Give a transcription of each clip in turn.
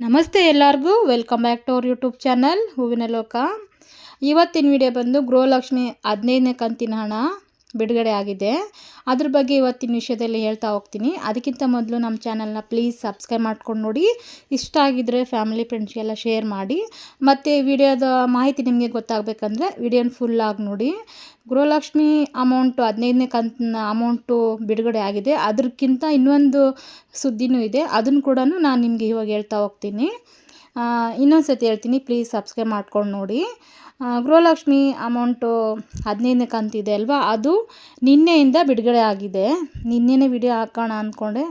ನಮಸ್ತೆ ಎಲ್ಲರಿಗೂ. Welcome back to our YouTube channel ಹೂವಿನ ಲೋಕ. ಇವತ್ತಿನ ವಿಡಿಯೋ ಬಂದು ಗೃಹಲಕ್ಷ್ಮಿ ಹದಿನೈದನೇ ಕಂತಿನ ಹಣ. ಬಿಡುಗಡೆ ಆಗಿದೆ. ಅದ್ರ ಬಗ್ಗೆ ಇವತ್ತಿನ ವಿಷಯದಲ್ಲಿ ಹೇಳ್ತಾ ಹೋಗ್ತೀನಿ. ಅದಕ್ಕಿಂತ ಮೊದಲು ನಮ್ಮ ಚಾನಲ್ನ ಪ್ಲೀಸ್ ಸಬ್ಸ್ಕ್ರೈಬ್ ಮಾಡ್ಕೊಂಡು ನೋಡಿ. ಇಷ್ಟ ಆಗಿದ್ದರೆ ಫ್ಯಾಮಿಲಿ ಫ್ರೆಂಡ್ಸ್ಗೆಲ್ಲ ಶೇರ್ ಮಾಡಿ. ಮತ್ತು ವಿಡಿಯೋದ ಮಾಹಿತಿ ನಿಮಗೆ ಗೊತ್ತಾಗಬೇಕಂದ್ರೆ ವಿಡಿಯೋನ ಫುಲ್ಲಾಗಿ ನೋಡಿ. ಗೃಹಲಕ್ಷ್ಮಿ ಅಮೌಂಟು ಹದಿನೈದನೇ ಕಂತಿನ ಅಮೌಂಟು ಬಿಡುಗಡೆ ಆಗಿದೆ. ಅದಕ್ಕಿಂತ ಇನ್ನೊಂದು ಸುದ್ದಿನೂ ಇದೆ. ಅದನ್ನು ಕೂಡ ನಾನು ನಿಮಗೆ ಇವಾಗ ಹೇಳ್ತಾ ಹೋಗ್ತೀನಿ. ಇನ್ನೊಂದು ಸತಿ ಹೇಳ್ತೀನಿ ಪ್ಲೀಸ್ ಸಬ್ಸ್ಕ್ರೈಬ್ ಮಾಡ್ಕೊಂಡು ನೋಡಿ. ಗೃಹಲಕ್ಷ್ಮಿ ಅಮೌಂಟು ಹದಿನೈದನೇ ಕಂತಿದೆ ಅಲ್ವಾ? ಅದು ನಿನ್ನೆಯಿಂದ ಬಿಡುಗಡೆ ಆಗಿದೆ. ನಿನ್ನೆನೇ ವಿಡಿಯೋ ಹಾಕೋಣ ಅಂದ್ಕೊಂಡೆ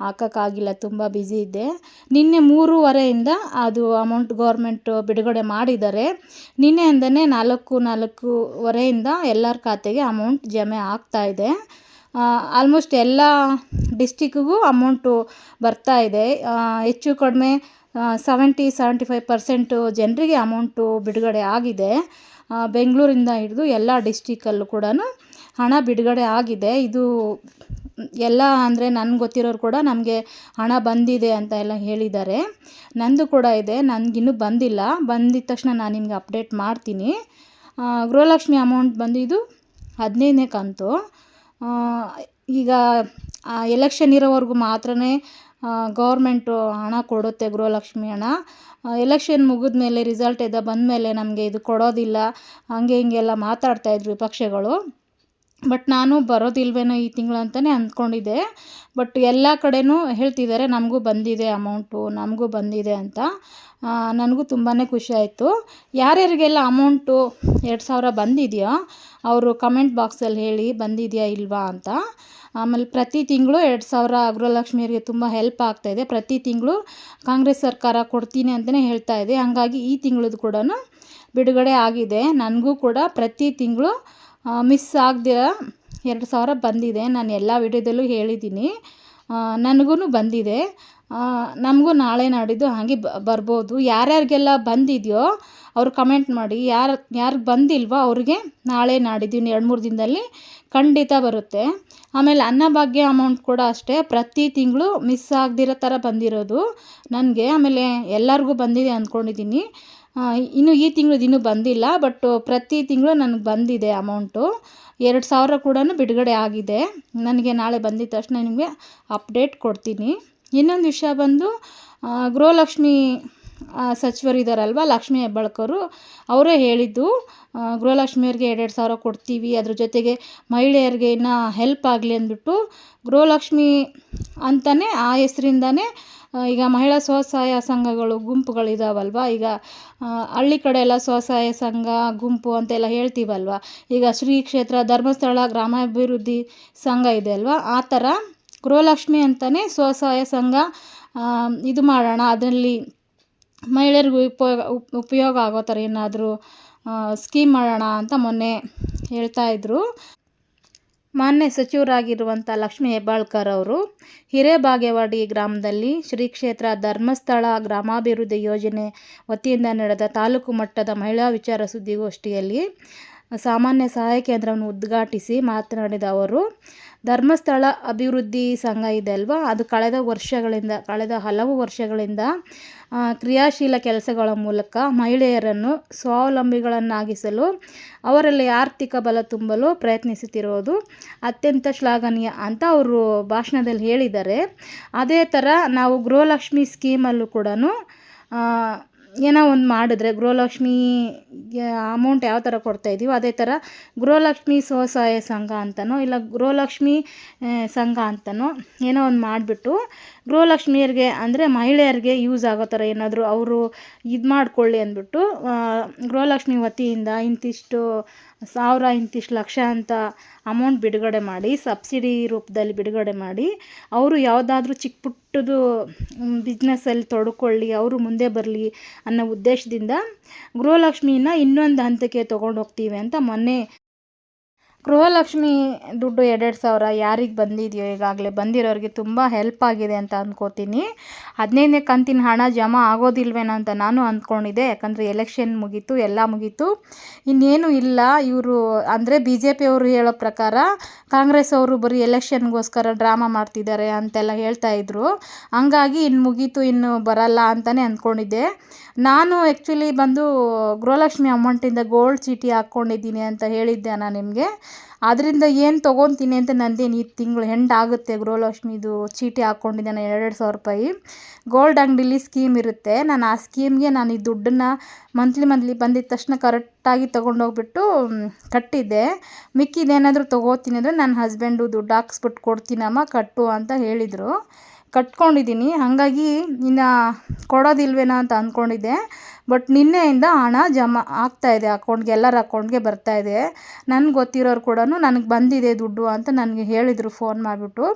ಹಾಕೋಕ್ಕಾಗಿಲ್ಲ ತುಂಬ ಬ್ಯುಸಿ ಇದ್ದೆ. ನಿನ್ನೆ ಮೂರುವರೆಯಿಂದ ಅದು ಅಮೌಂಟ್ ಗೌರ್ಮೆಂಟು ಬಿಡುಗಡೆ ಮಾಡಿದ್ದಾರೆ. ನಿನ್ನೆಯಿಂದನೇ ನಾಲ್ಕು ನಾಲ್ಕೂವರೆಯಿಂದ ಎಲ್ಲರ ಖಾತೆಗೆ ಅಮೌಂಟ್ ಜಮೆ ಆಗ್ತಾ ಇದೆ. ಆಲ್ಮೋಸ್ಟ್ ಎಲ್ಲ ಡಿಸ್ಟಿಕ್ಕಿಗೂ ಅಮೌಂಟು ಬರ್ತಾ ಇದೆ. ಆ, ಹೆಚ್ಚು ಕಡಿಮೆ ಸೆವೆಂಟಿ ಸೆವೆಂಟಿ ಫೈವ್ ಪರ್ಸೆಂಟು ಜನರಿಗೆ ಅಮೌಂಟು ಬಿಡುಗಡೆ ಆಗಿದೆ. ಬೆಂಗಳೂರಿಂದ ಹಿಡಿದು ಎಲ್ಲ ಡಿಸ್ಟಿಕಲ್ಲೂ ಕೂಡ ಹಣ ಬಿಡುಗಡೆ ಆಗಿದೆ. ಇದು ಎಲ್ಲ ಅಂದರೆ ನನಗೆ ಗೊತ್ತಿರೋರು ಕೂಡ ನಮಗೆ ಹಣ ಬಂದಿದೆ ಅಂತ ಎಲ್ಲ ಹೇಳಿದ್ದಾರೆ. ನಂದು ಕೂಡ ಇದೆ ನನಗಿನ್ನೂ ಬಂದಿಲ್ಲ. ಬಂದಿದ ತಕ್ಷಣ ನಾನು ನಿಮಗೆ ಅಪ್ಡೇಟ್ ಮಾಡ್ತೀನಿ. ಗೃಹಲಕ್ಷ್ಮಿ ಅಮೌಂಟ್ ಬಂದು ಇದು ಹದಿನೈದನೇ ಕಂತು. ಈಗ ಎಲೆಕ್ಷನ್ ಇರೋವರೆಗೂ ಮಾತ್ರನೇ ಗೌರ್ಮೆಂಟು ಹಣ ಕೊಡುತ್ತೆ ಗೃಹಲಕ್ಷ್ಮಿ ಹಣ. ಎಲೆಕ್ಷನ್ ಮುಗಿದ ಮೇಲೆ ರಿಸಲ್ಟ್ ಬಂದ ಮೇಲೆ ನಮಗೆ ಇದು ಕೊಡೋದಿಲ್ಲ. ಹಾಗೆ ಹಿಂಗೆಲ್ಲ ಮಾತಾಡ್ತಾಯಿದ್ರು ವಿಪಕ್ಷಗಳು. ಬಟ್ ನಾನು ಬರೋದಿಲ್ವೇನೋ ಈ ತಿಂಗಳು ಅಂತಲೇ ಅಂದ್ಕೊಂಡಿದ್ದೆ. ಬಟ್ ಎಲ್ಲ ಕಡೆಯೂ ಹೇಳ್ತಿದ್ದಾರೆ, ನಮಗೂ ಬಂದಿದೆ ಅಮೌಂಟು ನಮಗೂ ಬಂದಿದೆ ಅಂತ. ನನಗೂ ತುಂಬಾ ಖುಷಿ ಆಯಿತು. ಯಾರ್ಯಾರಿಗೆಲ್ಲ ಅಮೌಂಟು ಎರಡು ಸಾವಿರ ಬಂದಿದೆಯೋ, ಅವರು ಕಮೆಂಟ್ ಬಾಕ್ಸಲ್ಲಿ ಹೇಳಿ ಬಂದಿದೆಯಾ ಇಲ್ವಾ ಅಂತ. ಆಮೇಲೆ ಪ್ರತಿ ತಿಂಗಳು ಎರಡು ಸಾವಿರ ಗೃಹಲಕ್ಷ್ಮಿಯರಿಗೆ ತುಂಬ ಹೆಲ್ಪ್ ಆಗ್ತಾಯಿದೆ ಪ್ರತಿ ತಿಂಗಳು ಕಾಂಗ್ರೆಸ್ ಸರ್ಕಾರ ಕೊಡ್ತೀನಿ ಅಂತಲೇ ಹೇಳ್ತಾ ಇದೆ. ಹಾಗಾಗಿ ಈ ತಿಂಗಳದ್ದು ಕೂಡ ಬಿಡುಗಡೆ ಆಗಿದೆ. ನನಗೂ ಕೂಡ ಪ್ರತಿ ತಿಂಗಳು ಮಿಸ್ ಆಗದಿರ ಎರಡು ಸಾವಿರ ಬಂದಿದೆ. ನಾನು ಎಲ್ಲ ವಿಡಿಯೋದಲ್ಲೂ ಹೇಳಿದ್ದೀನಿ. ನನಗೂ ಬಂದಿದೆ. ನಮಗೂ ನಾಳೆ ನಾಡಿದ್ದು ಹಾಗೆ ಬರ್ಬೋದು. ಯಾರ್ಯಾರಿಗೆಲ್ಲ ಬಂದಿದೆಯೋ ಅವ್ರು ಕಮೆಂಟ್ ಮಾಡಿ, ಯಾರು, ಯಾರಿಗೆ ಬಂದಿಲ್ವೋ ಅವ್ರಿಗೆ ನಾಳೆ ನಾಡಿದ್ದು, ಇನ್ನು ಎರಡು ಮೂರು ದಿನದಲ್ಲಿ ಖಂಡಿತ ಬರುತ್ತೆ. ಆಮೇಲೆ ಅನ್ನಭಾಗ್ಯ ಅಮೌಂಟ್ ಕೂಡ ಅಷ್ಟೇ, ಪ್ರತಿ ತಿಂಗಳು ಮಿಸ್ ಆಗದಿರೋ ಥರ ಬಂದಿರೋದು ನನಗೆ. ಆಮೇಲೆ ಎಲ್ಲರಿಗೂ ಬಂದಿದೆ ಅಂದ್ಕೊಂಡಿದ್ದೀನಿ ಇನ್ನು ಈ ತಿಂಗಳು ಇನ್ನೂ ಬಂದಿಲ್ಲ ಬಟ್ ಪ್ರತಿ ತಿಂಗಳು ನನಗೆ ಬಂದಿದೆ ಅಮೌಂಟು ಎರಡು ಸಾವಿರ ಕೂಡ ಬಿಡುಗಡೆ ಆಗಿದೆ. ನನಗೆ ನಾಳೆ ಬಂದಿದ್ದ ತಕ್ಷಣ ನಿಮಗೆ ಅಪ್ಡೇಟ್ ಕೊಡ್ತೀನಿ. ಇನ್ನೊಂದು ವಿಷಯ ಬಂದು ಗೃಹಲಕ್ಷ್ಮಿ ಸಚಿವರಿದ್ದಾರಲ್ವ ಲಕ್ಷ್ಮೀ ಹೆಬ್ಬಾಳ್ಕರು, ಅವರೇ ಹೇಳಿದ್ದು ಗೃಹಲಕ್ಷ್ಮಿಯವ್ರಿಗೆ ಎರಡೆರಡು ಸಾವಿರ ಕೊಡ್ತೀವಿ, ಅದ್ರ ಜೊತೆಗೆ ಮಹಿಳೆಯರಿಗೆ ಇನ್ನೂ ಹೆಲ್ಪ್ ಆಗಲಿ ಅಂದ್ಬಿಟ್ಟು ಗೃಹಲಕ್ಷ್ಮಿ ಅಂತಲೇ ಆ ಹೆಸರಿಂದನೇ ಈಗ ಮಹಿಳಾ ಸ್ವಸಹಾಯ ಸಂಘಗಳು ಗುಂಪುಗಳಿದಾವಲ್ವ, ಈಗ ಹಳ್ಳಿ ಕಡೆ ಎಲ್ಲ ಸ್ವಸಹಾಯ ಸಂಘ, ಗುಂಪು ಅಂತೆಲ್ಲ ಹೇಳ್ತೀವಲ್ವ, ಈಗ ಶ್ರೀ ಕ್ಷೇತ್ರ ಧರ್ಮಸ್ಥಳ ಗ್ರಾಮಾಭಿವೃದ್ಧಿ ಸಂಘ ಇದೆ ಅಲ್ವಾ, ಆ ಥರ ಗೃಹಲಕ್ಷ್ಮಿ ಅಂತಲೇ ಸ್ವಸಹಾಯ ಸಂಘ ಇದು ಮಾಡೋಣ, ಅದರಲ್ಲಿ ಮಹಿಳೆಯರಿಗೂ ಉಪಯೋಗ ಉಪ್- ಉಪಯೋಗ ಆಗೋ ಥರ ಏನಾದರೂ ಸ್ಕೀಮ್ ಮಾಡೋಣ ಅಂತ ಮೊನ್ನೆ ಹೇಳ್ತಾ ಇದ್ದರು ಮಾನ್ಯ ಸಚಿವರಾಗಿರುವಂಥ ಲಕ್ಷ್ಮೀ ಹೆಬ್ಬಾಳ್ಕರ್ ಅವರು, ಹಿರೇಬಾಗೇವಾಡಿ ಗ್ರಾಮದಲ್ಲಿ ಶ್ರೀ ಕ್ಷೇತ್ರ ಧರ್ಮಸ್ಥಳ ಗ್ರಾಮಾಭಿವೃದ್ಧಿ ಯೋಜನೆ ವತಿಯಿಂದ ನಡೆದ ತಾಲೂಕು ಮಟ್ಟದ ಮಹಿಳಾ ವಿಚಾರ ಸುದ್ದಿಗೋಷ್ಠಿಯಲ್ಲಿ ಸಾಮಾನ್ಯ ಸಹಾಯ ಕೇಂದ್ರವನ್ನು ಉದ್ಘಾಟಿಸಿ ಮಾತನಾಡಿದ ಅವರು, ಧರ್ಮಸ್ಥಳ ಅಭಿವೃದ್ಧಿ ಸಂಘ ಇದೆ ಅಲ್ವಾ? ಅದು ಕಳೆದ ವರ್ಷಗಳಿಂದ, ಕಳೆದ ಹಲವು ವರ್ಷಗಳಿಂದ ಕ್ರಿಯಾಶೀಲ ಕೆಲಸಗಳ ಮೂಲಕ ಮಹಿಳೆಯರನ್ನು ಸ್ವಾವಲಂಬಿಗಳನ್ನಾಗಿಸಲು, ಅವರಲ್ಲಿ ಆರ್ಥಿಕ ಬಲ ತುಂಬಲು ಪ್ರಯತ್ನಿಸುತ್ತಿರುವುದು ಅತ್ಯಂತ ಶ್ಲಾಘನೀಯ ಅಂತ ಅವರು ಭಾಷಣದಲ್ಲಿ ಹೇಳಿದ್ದಾರೆ. ಅದೇ ಥರ ನಾವು ಗೃಹಲಕ್ಷ್ಮಿ ಸ್ಕೀಮಲ್ಲೂ ಕೂಡ ಏನೋ ಒಂದು ಮಾಡಿದ್ರೆ ಗೃಹಲಕ್ಷ್ಮಿ ಅಮೌಂಟ್ ಯಾವ ಥರ ಕೊಡ್ತಾ ಇದ್ದೀವೋ ಅದೇ ಥರ ಗೃಹಲಕ್ಷ್ಮಿ ಸ್ವಸಹಾಯ ಸಂಘ ಅಂತನೋ, ಇಲ್ಲ ಗೃಹಲಕ್ಷ್ಮಿ ಸಂಘ ಅಂತನೋ ಏನೋ ಒಂದು ಮಾಡಿಬಿಟ್ಟು ಗೃಹಲಕ್ಷ್ಮಿಯರಿಗೆ ಅಂದರೆ ಮಹಿಳೆಯರಿಗೆ ಯೂಸ್ ಆಗೋ ಥರ ಏನಾದರೂ ಅವರು ಇದು ಮಾಡಿಕೊಳ್ಳಿ ಅಂದ್ಬಿಟ್ಟು ಗೃಹಲಕ್ಷ್ಮಿ ವತಿಯಿಂದ ಇಂತಿಷ್ಟು ಸಾವಿರ, ಇಂತಿಷ್ಟು ಲಕ್ಷ ಅಂತ ಅಮೌಂಟ್ ಬಿಡುಗಡೆ ಮಾಡಿ, ಸಬ್ಸಿಡಿ ರೂಪದಲ್ಲಿ ಬಿಡುಗಡೆ ಮಾಡಿ, ಅವರು ಯಾವುದಾದ್ರೂ ಚಿಕ್ಕ ಪುಟ್ಟದು ಬಿಸ್ನೆಸ್ಸಲ್ಲಿ ತೊಡ್ಕೊಳ್ಳಿ, ಅವರು ಮುಂದೆ ಬರಲಿ ಅನ್ನೋ ಉದ್ದೇಶದಿಂದ ಗೃಹಲಕ್ಷ್ಮಿನ ಇನ್ನೊಂದು ಹಂತಕ್ಕೆ ತೊಗೊಂಡು ಹೋಗ್ತೀವಿ ಅಂತ ಮೊನ್ನೆ ಗೃಹಲಕ್ಷ್ಮಿ ದುಡ್ಡು ಎರಡೆರಡು ಸಾವಿರ ಯಾರಿಗೆ ಬಂದಿದೆಯೋ ಈಗಾಗಲೇ ಬಂದಿರೋರಿಗೆ ತುಂಬ ಹೆಲ್ಪ್ ಆಗಿದೆ ಅಂತ ಅಂದ್ಕೋತೀನಿ ಹದಿನೈದನೇ ಕಂತಿನ ಹಣ ಜಮಾ ಆಗೋದಿಲ್ವೇನೋ ಅಂತ ನಾನು ಅಂದ್ಕೊಂಡಿದ್ದೆ. ಯಾಕಂದರೆ ಎಲೆಕ್ಷನ್ ಮುಗೀತು, ಎಲ್ಲ ಮುಗೀತು. ಇನ್ನೇನು ಇಲ್ಲ. ಇವರು ಅಂದರೆ ಬಿ ಜೆ ಪಿಯವರು ಹೇಳೋ ಪ್ರಕಾರ ಕಾಂಗ್ರೆಸ್ ಅವರು ಬರೀ ಎಲೆಕ್ಷನ್ಗೋಸ್ಕರ ಡ್ರಾಮಾ ಮಾಡ್ತಿದ್ದಾರೆ ಅಂತೆಲ್ಲ ಹೇಳ್ತಾ ಇದ್ರು. ಹಂಗಾಗಿ ಇನ್ನು ಮುಗೀತು, ಇನ್ನು ಬರಲ್ಲ ಅಂತಲೇ ಅಂದ್ಕೊಂಡಿದ್ದೆ. ನಾನು ಆ್ಯಕ್ಚುಲಿ ಬಂದು ಗೃಹಲಕ್ಷ್ಮಿ ಅಮೌಂಟಿಂದ ಗೋಲ್ಡ್ ಚೀಟಿ ಹಾಕ್ಕೊಂಡಿದ್ದೀನಿ ಅಂತ ಹೇಳಿದ್ದೆ ನಾನು ನಿಮಗೆ. ಅದರಿಂದ ಏನು ತೊಗೊತೀನಿ ಅಂತ ನಂದೇನು ಈ ತಿಂಗಳು ಹೆಂಡಾಗುತ್ತೆ ಗೃಹಲಕ್ಷ್ಮಿದು ಚೀಟಿ ಹಾಕ್ಕೊಂಡಿದ್ದೆ ನಾನು ಎರಡೆರಡು ಸಾವಿರ ರೂಪಾಯಿ. ಗೋಲ್ಡ್ ಅಂಗಡಿಲಿ ಸ್ಕೀಮ್ ಇರುತ್ತೆ. ನಾನು ಆ ಸ್ಕೀಮ್ಗೆ ನಾನು ಈ ದುಡ್ಡನ್ನು ಮಂತ್ಲಿ ಮಂತ್ಲಿ ಬಂದಿದ್ದ ತಕ್ಷಣ ಕರೆಕ್ಟಾಗಿ ತೊಗೊಂಡೋಗ್ಬಿಟ್ಟು ಕಟ್ಟಿದ್ದೆ. ಮಿಕ್ಕಿದೇನಾದರೂ ತೊಗೋತೀನಿ ಅಂದರೆ ನನ್ನ ಹಸ್ಬೆಂಡು ದುಡ್ಡು ಹಾಕ್ಸ್ಬಿಟ್ಟು ಕೊಡ್ತೀನಮ್ಮ ಕಟ್ಟು ಅಂತ ಹೇಳಿದರು. ಕಟ್ಕೊಂಡಿದ್ದೀನಿ. ಹಾಗಾಗಿ ಇನ್ನು ಕೊಡೋದಿಲ್ವೇನೋ ಅಂತ ಅಂದ್ಕೊಂಡಿದ್ದೆ ಬಟ್ ನಿನ್ನೆಯಿಂದ ಹಣ ಜಮಾ ಆಗ್ತಾಯಿದೆ ಅಕೌಂಟ್ಗೆ, ಎಲ್ಲರ ಅಕೌಂಟ್ಗೆ ಬರ್ತಾಯಿದೆ ನನಗೆ ಗೊತ್ತಿರೋರು ಕೂಡ ನನಗೆ ಬಂದಿದೆ ದುಡ್ಡು ಅಂತ ನನಗೆ ಹೇಳಿದರು ಫೋನ್ ಮಾಡಿಬಿಟ್ಟು.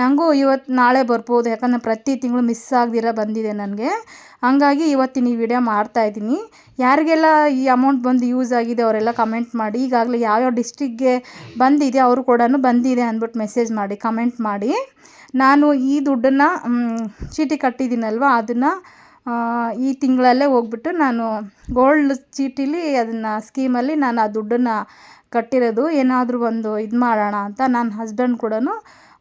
ನನಗೂ ಇವತ್ತು ನಾಳೆ ಬರ್ಬೋದು, ಯಾಕಂದರೆ ಪ್ರತಿ ತಿಂಗಳು ಮಿಸ್ ಆಗದಿರ ಬಂದಿದೆ ನನಗೆ. ಹಾಗಾಗಿ ಇವತ್ತಿನ ಈ ವಿಡಿಯೋ ಮಾಡ್ತಾಯಿದ್ದೀನಿ ಯಾರಿಗೆಲ್ಲ ಈ ಅಮೌಂಟ್ ಬಂದು ಯೂಸ್ ಆಗಿದೆ ಅವರೆಲ್ಲ ಕಮೆಂಟ್ ಮಾಡಿ. ಈಗಾಗಲೇ ಯಾವ್ಯಾವ ಡಿಸ್ಟಿಕ್ಗೆ ಬಂದಿದೆ ಅವರು ಕೂಡ ಬಂದಿದೆ ಅಂದ್ಬಿಟ್ಟು ಮೆಸೇಜ್ ಮಾಡಿ, ಕಮೆಂಟ್ ಮಾಡಿ. ನಾನು ಈ ದುಡ್ಡನ್ನು ಚೀಟಿ ಕಟ್ಟಿದ್ದೀನಲ್ವ, ಅದನ್ನು ಈ ತಿಂಗಳಲ್ಲೇ ಹೋಗ್ಬಿಟ್ಟು ನಾನು ಗೋಲ್ಡ್ ಚೀಟಿಲಿ ಅದನ್ನು ಸ್ಕೀಮಲ್ಲಿ ನಾನು ಆ ದುಡ್ಡನ್ನು ಕಟ್ಟಿರೋದು. ಏನಾದರೂ ಒಂದು ಇದು ಮಾಡೋಣ ಅಂತ ನನ್ನ ಹಸ್ಬೆಂಡ್ ಕೂಡ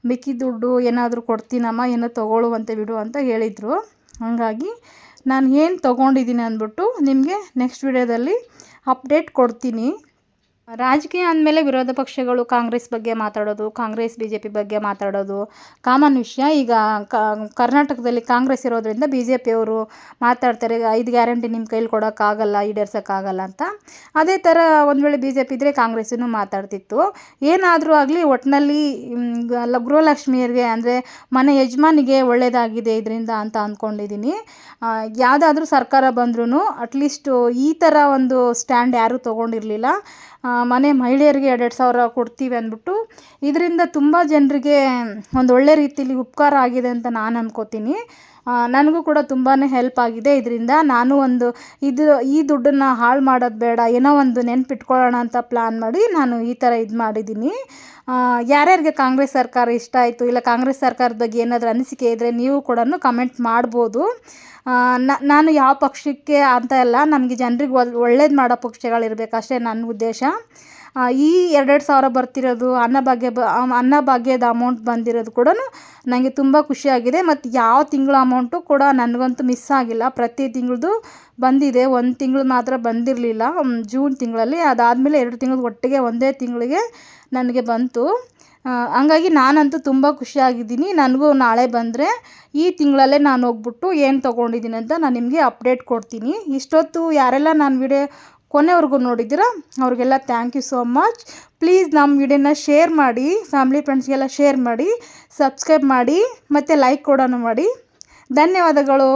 ಮಿಕ್ಕಿದ ದುಡ್ಡು ಏನಾದರೂ ಕೊಡ್ತೀನಮ್ಮ, ಏನೋ ತೊಗೊಳ್ಳುವಂತೆ ಬಿಡು ಅಂತ ಹೇಳಿದರು. ಹಾಗಾಗಿ ನಾನು ಏನು ತೊಗೊಂಡಿದ್ದೀನಿ ಅಂದ್ಬಿಟ್ಟು ನಿಮಗೆ ನೆಕ್ಸ್ಟ್ ವಿಡಿಯೋದಲ್ಲಿ ಅಪ್ಡೇಟ್ ಕೊಡ್ತೀನಿ. ರಾಜಕೀಯ ಅಂದಮೇಲೆ ವಿರೋಧ ಪಕ್ಷಗಳು ಕಾಂಗ್ರೆಸ್ ಬಗ್ಗೆ ಮಾತಾಡೋದು, ಕಾಂಗ್ರೆಸ್ ಬಿ ಜೆ ಪಿ ಬಗ್ಗೆ ಮಾತಾಡೋದು. ಕಾಮನ್ ವಿಷಯ. ಈಗ ಕರ್ನಾಟಕದಲ್ಲಿ ಕಾಂಗ್ರೆಸ್ ಇರೋದ್ರಿಂದ ಬಿ ಜೆ ಪಿಯವರು ಮಾತಾಡ್ತಾರೆ, ಐದು ಗ್ಯಾರಂಟಿ ನಿಮ್ಮ ಕೈಲಿ ಕೊಡೋಕ್ಕಾಗಲ್ಲ, ಈಡೇರ್ಸೋಕ್ಕಾಗಲ್ಲ ಅಂತ. ಅದೇ ಥರ ಒಂದು ವೇಳೆ ಬಿ ಜೆ ಪಿ ಇದ್ದರೆ ಕಾಂಗ್ರೆಸ್ಸೂ ಮಾತಾಡ್ತಿತ್ತು. ಏನಾದರೂ ಆಗಲಿ ಒಟ್ಟಿನಲ್ಲಿ ಗೃಹಲಕ್ಷ್ಮಿಯರಿಗೆ ಅಂದರೆ ಮನೆ ಯಜಮಾನಿಗೆ ಒಳ್ಳೆಯದಾಗಿದೆ ಇದರಿಂದ ಅಂತ ಅಂದ್ಕೊಂಡಿದ್ದೀನಿ. ಯಾವುದಾದ್ರೂ ಸರ್ಕಾರ ಬಂದ್ರೂ ಅಟ್ಲೀಸ್ಟು ಈ ಥರ ಒಂದು ಸ್ಟ್ಯಾಂಡ್ ಯಾರೂ ತೊಗೊಂಡಿರಲಿಲ್ಲ. ಮನೆ ಮಹಿಳೆಯರಿಗೆ ಎರಡೆರಡು ಸಾವಿರ ಕೊಡ್ತೀವಿ ಅಂದ್ಬಿಟ್ಟು ಇದರಿಂದ ತುಂಬ ಜನರಿಗೆ ಒಂದು ಒಳ್ಳೆ ರೀತಿಲಿ ಉಪಕಾರ ಆಗಿದೆ ಅಂತ ನಾನು ಅಂದ್ಕೋತೀನಿ ನನಗೂ ಕೂಡ ತುಂಬಾ ಹೆಲ್ಪ್ ಆಗಿದೆ. ಇದರಿಂದ ನಾನು ಒಂದು ಇದು, ಈ ದುಡ್ಡನ್ನು ಹಾಳು ಮಾಡೋದು ಬೇಡ, ಏನೋ ಒಂದು ನೆನ್ಪಿಟ್ಕೊಳ್ಳೋಣ ಅಂತ ಪ್ಲ್ಯಾನ್ ಮಾಡಿ ನಾನು ಈ ಥರ ಇದು ಮಾಡಿದ್ದೀನಿ. ಯಾರ್ಯಾರಿಗೆ ಕಾಂಗ್ರೆಸ್ ಸರ್ಕಾರ ಇಷ್ಟ ಆಯಿತು, ಇಲ್ಲ ಕಾಂಗ್ರೆಸ್ ಸರ್ಕಾರದ ಬಗ್ಗೆ ಏನಾದರೂ ಅನಿಸಿಕೆ ಇದ್ದರೆ ನೀವು ಕೂಡ ಕಮೆಂಟ್ ಮಾಡ್ಬೋದು. ನಾನು ಯಾವ ಪಕ್ಷಕ್ಕೆ ಅಂತ ಎಲ್ಲ ನಮಗೆ ಜನರಿಗೆ ಒಳ್ಳೇದು ಮಾಡೋ ಪಕ್ಷಗಳಿರ್ಬೇಕು ಅಷ್ಟೇ ನನ್ನ ಉದ್ದೇಶ. ಈ ಎರಡೆರಡು ಸಾವಿರ ಬರ್ತಿರೋದು ಅನ್ನಭಾಗ್ಯ ಬ ಅನ್ನಭಾಗ್ಯದ ಅಮೌಂಟ್ ಬಂದಿರೋದು ಕೂಡ ನನಗೆ ತುಂಬ ಖುಷಿಯಾಗಿದೆ. ಮತ್ತು ಯಾವ ತಿಂಗಳ ಅಮೌಂಟು ಕೂಡ ನನಗಂತೂ ಮಿಸ್ ಆಗಿಲ್ಲ. ಪ್ರತಿ ತಿಂಗಳದು ಬಂದಿದೆ. ಒಂದು ತಿಂಗಳು ಮಾತ್ರ ಬಂದಿರಲಿಲ್ಲ. ಜೂನ್ ತಿಂಗಳಲ್ಲಿ ಅದಾದಮೇಲೆ ಎರಡು ತಿಂಗಳು ಒಟ್ಟಿಗೆ ಒಂದೇ ತಿಂಗಳಿಗೆ ನನಗೆ ಬಂತು. ಹಂಗಾಗಿ ನಾನಂತೂ ತುಂಬ ಖುಷಿಯಾಗಿದ್ದೀನಿ. ನನಗೂ ನಾಳೆ ಬಂದರೆ ಈ ತಿಂಗಳಲ್ಲೇ ನಾನು ಹೋಗ್ಬಿಟ್ಟು ಏನು ತೊಗೊಂಡಿದ್ದೀನಿ ಅಂತ ನಾನು ನಿಮಗೆ ಅಪ್ಡೇಟ್ ಕೊಡ್ತೀನಿ. ಇಷ್ಟೊತ್ತು ಯಾರೆಲ್ಲ ನಾನು ವಿಡಿಯೋ ಕೊನೆವರೆಗೂ ನೋಡಿದ್ದೀರಾ, ಅವ್ರಿಗೆಲ್ಲ thank you so much please ನಮ್ಮ ವಿಡಿಯೋನ ಶೇರ್ ಮಾಡಿ ಫ್ಯಾಮಿಲಿ ಫ್ರೆಂಡ್ಸ್ಗೆಲ್ಲ ಶೇರ್ ಮಾಡಿ ಸಬ್ಸ್ಕ್ರೈಬ್ ಮಾಡಿ, ಮತ್ತು ಲೈಕ್ ಕೂಡ ಮಾಡಿ. ಧನ್ಯವಾದಗಳು.